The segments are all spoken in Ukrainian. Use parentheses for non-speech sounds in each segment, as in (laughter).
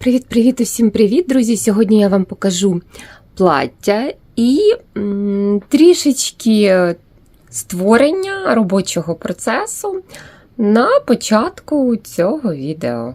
Привіт-привіт, усім привіт, друзі! Сьогодні я вам покажу плаття і трішечки створення робочого процесу на початку цього відео.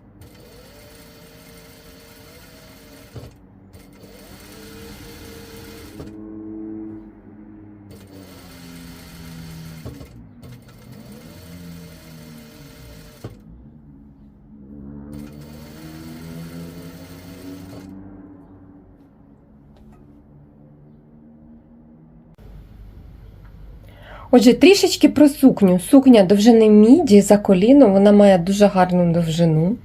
Отже, трішечки про сукню. Сукня довжини міді за коліно, вона має дуже гарну довжину.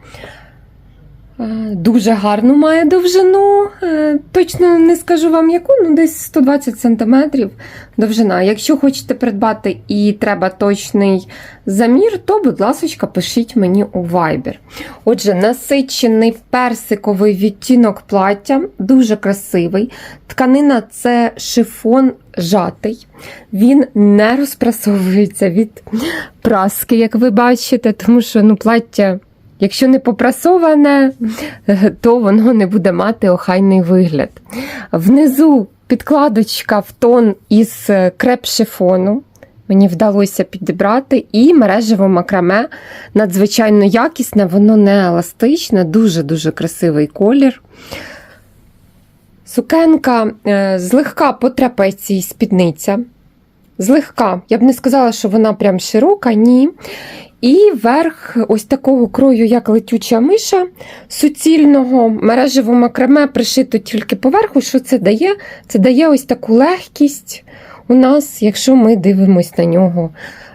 Е, Дуже гарну має довжину. Е, Точно не скажу вам яку, ну десь 120 см довжина. Якщо хочете придбати і треба точний замір, то, будь ласка, пишіть мені у Viber. Отже, насичений персиковий відтінок плаття, дуже красивий. Тканина це шифон жатий. Він не розпрасовується від праски, як ви бачите, тому що ну, плаття. Якщо не попрасоване, (laughs) то воно не буде мати охайний вигляд. Внизу підкладочка в тон із креп-шифону. Мені вдалося підібрати, і мережево макраме надзвичайно якісне, воно не еластичне, дуже-дуже красивий колір. Сукенка е, злегка по трапеції спідниця. Злегка, я б не сказала, що вона прям широка, ні. І верх ось такого крою, як летюча миша суцільного, мережево макраме пришито тільки поверху. Що це дає? Це дає ось таку легкість у нас, якщо ми дивимося на нього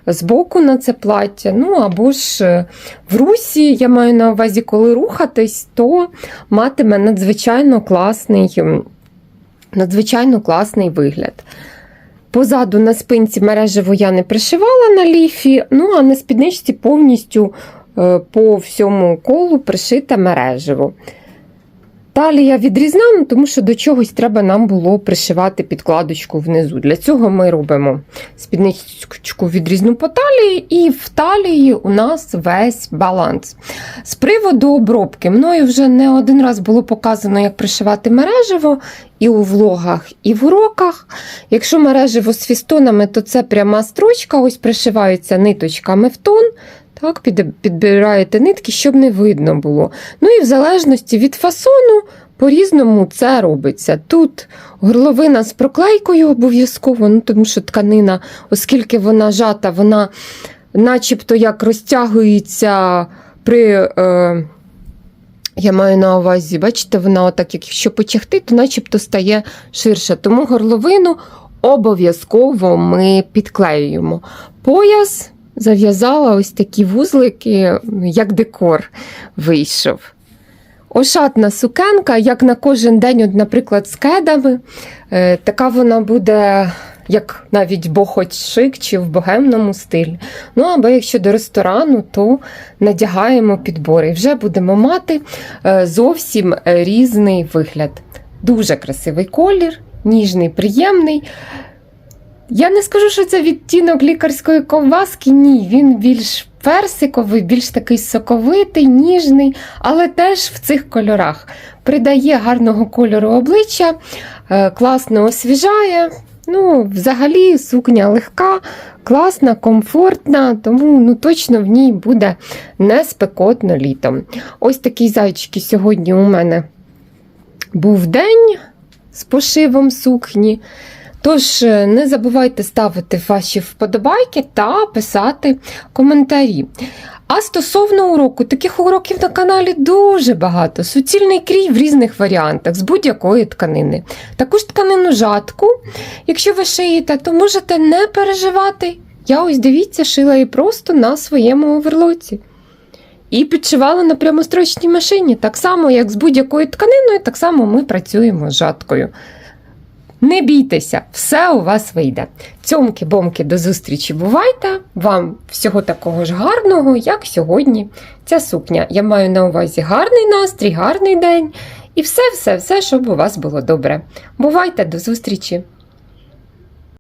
збоку на це плаття. Ну або ж в русі, я маю на увазі, коли рухатись, то матиме надзвичайно класний, надзвичайно класний вигляд. Позаду на спинці мережево я не пришивала на ліфі, ну а на спідничці повністю е, по всьому колу пришита мережево. Талія ну, тому що до чогось треба нам було пришивати підкладочку внизу. Для цього ми робимо спідничку відрізну по талії, і в талії у нас весь баланс. З приводу обробки, мною вже не один раз було показано, як пришивати мережево і у влогах, і в уроках. Якщо мережево з фістонами, то це пряма строчка, ось пришиваються ниточками в тон. Так, підбираєте нитки, щоб не видно було. Ну і в залежності від фасону, по-різному це робиться. Тут горловина з проклейкою обов'язково, ну, тому що тканина, оскільки вона жата, вона начебто як розтягується при. Е, я маю на увазі, бачите, вона, отак, якщо потягти, то начебто стає ширша. Тому горловину обов'язково ми підклеюємо. Пояс зав'язала ось такі вузлики, як декор вийшов. Ошатна сукенка, як на кожен день, от, наприклад, з кедами. Е, така вона буде, як навіть бохоть шик чи в богемному стилі. Ну, або якщо до ресторану, то надягаємо підбори. І вже будемо мати е, зовсім різний вигляд. Дуже красивий колір, ніжний, приємний. Я не скажу, що це відтінок лікарської ковбаски, ні, він більш персиковий, більш такий соковитий, ніжний, але теж в цих кольорах. Придає гарного кольору обличчя, класно освіжає. Ну, Взагалі, сукня легка, класна, комфортна, тому ну, точно в ній буде не спекотно літом. Ось такі зайчики сьогодні у мене був день з пошивом сукні. Тож е, не забувайте ставити ваші вподобайки та писати коментарі. А стосовно уроку, таких уроків на каналі дуже багато. Суцільний крій в різних варіантах з будь-якої тканини. Таку ж тканину жатку, якщо ви шиєте, то можете не переживати. Я ось дивіться, шила її просто на своєму оверлоці. І підшивала на прямострочній машині. Так само, як з будь-якою тканиною, так само ми працюємо з жаткою. Не бійтеся, все у вас вийде. Цьомки-бомки, до зустрічі бувайте. Вам всього такого ж гарного, як сьогодні. Ця сукня. Я маю на увазі гарний настрій, гарний день. І все, все, все, щоб у вас було добре. Бувайте, до зустрічі!